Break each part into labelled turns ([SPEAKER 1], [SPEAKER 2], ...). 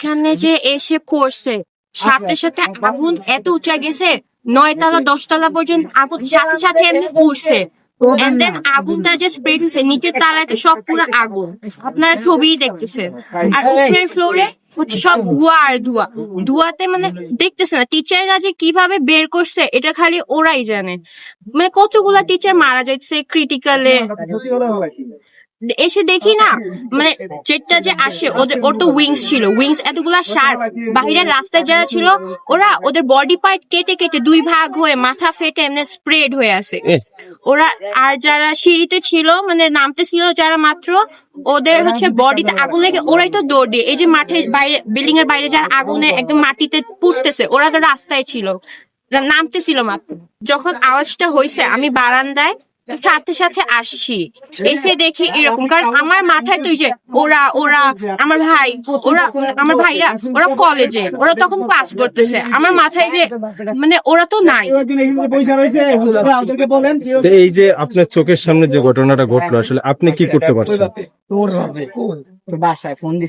[SPEAKER 1] এখানে যে এসে পড়ছে সাথে সাথে আগুন এত উঁচা গেছে নয় তলা দশ তলা পর্যন্ত আগুন সাথে সাথে এমনি উঠছে আগুনটা যে স্প্রেড হয়েছে নিচের তালায় তো সব পুরো আগুন। আপনারা ছবিই দেখতেছেন। আর উপরের ফ্লোরে সব ধোঁয়া আর ধোঁয়া। ধোঁয়াতে মানে দেখতেছে না টিচাররা যে কীভাবে বের করছে এটা খালি ওরাই জানে। মানে কতগুলা টিচার মারা যাচ্ছে ক্রিটিক্যালে এসে দেখি না মানে জেটটা যে আসে ওদের ওর তো উইংস ছিল উইংস এতগুলা শার্প বাহিরের রাস্তায় যারা ছিল ওরা ওদের বডি পার্ট কেটে কেটে দুই ভাগ হয়ে মাথা ফেটে এমনি স্প্রেড হয়ে আছে ওরা আর যারা সিঁড়িতে ছিল মানে নামতে ছিল যারা মাত্র ওদের হচ্ছে বডিতে আগুন লেগে ওরাই তো দৌড় দিয়ে এই যে মাঠে বাইরে বিল্ডিং এর বাইরে যারা আগুনে একদম মাটিতে পুড়তেছে ওরা তো রাস্তায় ছিল নামতেছিল মাত্র। যখন আওয়াজটা হয়েছে আমি বারান্দায় সাথে সাথে আসছি। এসে দেখি এরকম কারণ আমার মাথায় তুই যে ওরা ওরা আমার ভাই ওরা আমার ভাইরা ওরা কলেজে ওরা তখন ক্লাস করতেছে। আমার মাথায় যে মানে ওরা তো নাই।
[SPEAKER 2] এই যে আপনার চোখের সামনে যে ঘটনাটা ঘটলো আসলে আপনি কি করতে পারছেন?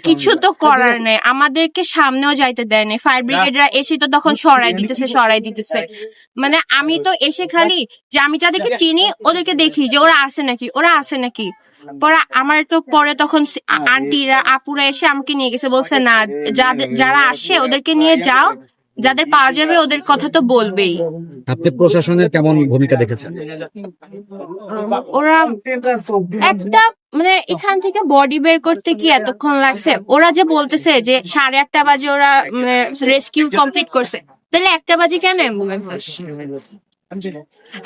[SPEAKER 1] কিছু তো করার নেই। আমাদেরকে সামনেও যাইতে দেয় নাই। ফায়ার ব্রিগেডরা এসে তো তখন সরাই দিতেছে সরাই দিতেছে। মানে আমি তো এসে খালি যে আমি যাদেরকে চিনি ওদেরকে দেখি যে ওরা আসে নাকি ওরা আসে নাকি। পরে আমার তো পরে তখন আন্টিরা আপুরা এসে আমাকে নিয়ে গেছে বলছে না যারা আসে ওদেরকে নিয়ে যাও যাদের পাওয়া যাবে ওদের কথা তো বলবেই।
[SPEAKER 3] আপনি প্রশাসনের কেমন ভূমিকা দেখেছেন?
[SPEAKER 1] ওরা একটা মানে এখান থেকে বডি বের করতে কি এতক্ষণ লাগছে? ওরা যে বলতেছে যে সাড়ে আটটা বাজে ওরা মানে রেস্কিউ কমপ্লিট করছে। তাহলে একটা বাজে কেন অ্যাম্বুলেন্স আসছে?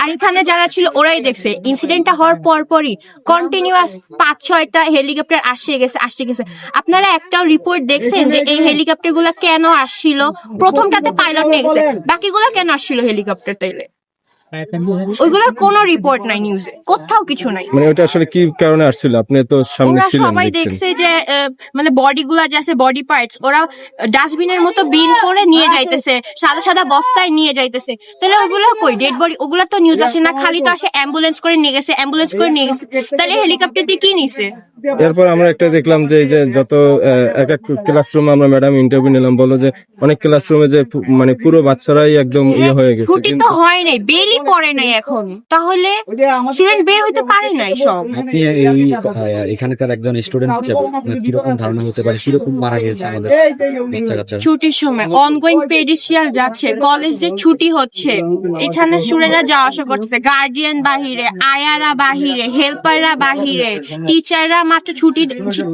[SPEAKER 1] আর এখানে যারা ছিল, ওরাই দেখছে। ইনসিডেন্টটা হওয়ার পর পরই কন্টিনিউয়াস পাঁচ, ছয়টা হেলিকপ্টার আসে গেছে আসে গেছে। আপনারা একটাও রিপোর্ট দেখছেন যে এই হেলিকপ্টার কেন আসছিল? প্রথমটাতে পাইলট নিয়ে গেছে। বাকিগুলা কেন আসছিল হেলিকপ্টার তাইলে ওইগুলোর কোনো রিপোর্ট নাই নিউজে কোথাও কিছু নাই।
[SPEAKER 2] মানে ওটা আসলে কি কারণে আসছিল? আপনি তো সামনে ছিলেন
[SPEAKER 1] সবাই দেখছে যে মানে বডি গুলা যে আছে বডি পার্টস ওরা ডাস্টবিনের মতো বিন করে নিয়ে যাইতেছে সাদা সাদা বস্তায় নিয়ে যাইতেছে। তাহলে ওগুলো কই? ডেড বডি ওগুলা তো নিউজ আসে না খালি তো আসে অ্যাম্বুলেন্স করে নিয়ে গেছে অ্যাম্বুলেন্স করে নিয়ে গেছে। তাহলে হেলিকপ্টার দিয়ে কি নিছে?
[SPEAKER 2] এরপর আমরা একটা দেখলাম যে এই যে যত এক এক ক্লাসরুমে আমরা ম্যাডাম ইন্টারভিউ নিলাম বলো যে অনেক ক্লাসরুমে যে মানে পুরো বাচ্চারাই একদম ইয়ে হয়ে গেছে
[SPEAKER 1] ছুটি তো হয় নাই বেলই পড়ে নাই এখন। তাহলে স্টুডেন্ট বের হইতে পারে নাই সব।
[SPEAKER 3] আপনি এই এখানকার একজন স্টুডেন্ট হিসেবে আপনার কীরকম ধারণা হতে পারে? কীরকম মারা গিয়েছে আমাদের? বাচ্চা কাচ্চা
[SPEAKER 1] ছুটির সময় অনগোয়িং পেডিসিয়াল যাচ্ছে। কলেজে ছুটি হচ্ছে এখানে স্টুডেন্টরা যাওয়া আসা করতেছে। গার্ডিয়ান বাহিরে আয়ারা বাহিরে হেল্পাররা বাহিরে। টিচাররা মাত্র ছুটি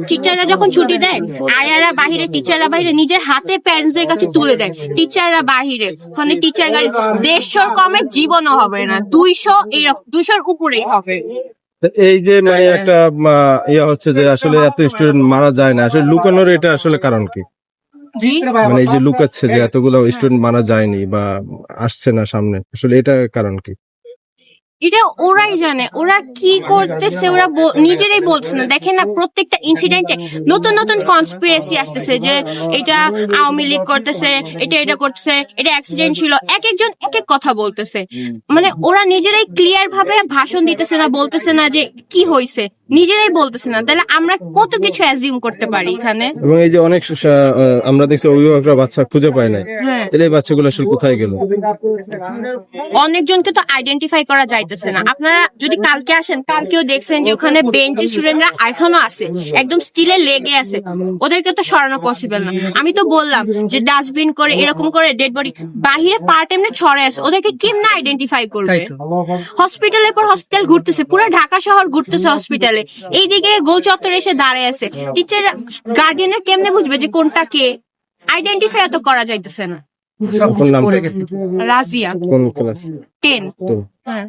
[SPEAKER 1] টিচাররা যখন ছুটি দেয় আয়ারা বাহিরে টিচাররা বাহিরে নিজের হাতে প্যারেন্টস এর কাছে তুলে দেয়। টিচাররা বাহিরে। ওখানে টিচার গাড়ি দেড়শোর কমে জীবনও হবে না। দুইশো এইরকম দুইশোর উপরেই হবে।
[SPEAKER 2] এই যে মানে একটা ইয়া ইয়ে হচ্ছে যে আসলে এত স্টুডেন্ট মারা যায় না। আসলে লুকানোর এটা আসলে কারণ কি? মানে এই যে লুকাচ্ছে যে এতগুলো স্টুডেন্ট মারা যায়নি বা আসছে না সামনে। আসলে এটা কারণ কি?
[SPEAKER 1] এটা ওরাই জানে, ওরা কি করতেছে, ওরা নিজেরাই বলছে না। দেখেন না, প্রত্যেকটা ইনসিডেন্টে নতুন নতুন কনস্পিরেসি আসতেছে যে এটা আওয়ামী লীগ করতেছে, এটা এটা করতেছে, এটা অ্যাক্সিডেন্ট ছিল। এক একজন এক এক কথা বলতেছে। মানে ওরা নিজেরাই ক্লিয়ার ভাবে ভাষণ দিতেছে না, বলতেছে না যে কি হয়েছে নিজেরাই বলতেছে না। তাহলে আমরা কত কিছু অ্যাজিউম করতে পারি এখানে?
[SPEAKER 2] এবং এই যে অনেক আমরা দেখছি অভিভাবকরা বাচ্চা খুঁজে পায় নাই।
[SPEAKER 1] হ্যাঁ।
[SPEAKER 2] তাহলে এই বাচ্চাগুলো আসলে কোথায় গেল?
[SPEAKER 1] অনেকজনকে তো আইডেন্টিফাই করা যাইতেছে না। আপনারা যদি কালকে আসেন কালকেও দেখছেন যে ওখানে বেঞ্চের স্টুডেন্টরা এখনও আছে একদম স্টিলে লেগে আছে। ওদেরকে তো সরানো পসিবল না। আমি তো বললাম যে ডাস্টবিন করে এরকম করে ডেড বডি বাহিরে পার্ট এমনি ছড়ে আছে। ওদেরকে কেমনে আইডেন্টিফাই করবে? হসপিটালের পর হসপিটাল ঘুরতেছে পুরো ঢাকা শহর ঘুরতেছে হসপিটালে এইদিকে গোল চত্বর এসে দাঁড়ায় আছে। টিচার গার্ডিয়ানের কেমনে বুঝবে যে কোনটা কে? আইডেন্টিফাই তো করা যাইতেছে না। রাজিয়া।
[SPEAKER 2] কোন ক্লাস
[SPEAKER 1] টেন হ্যাঁ।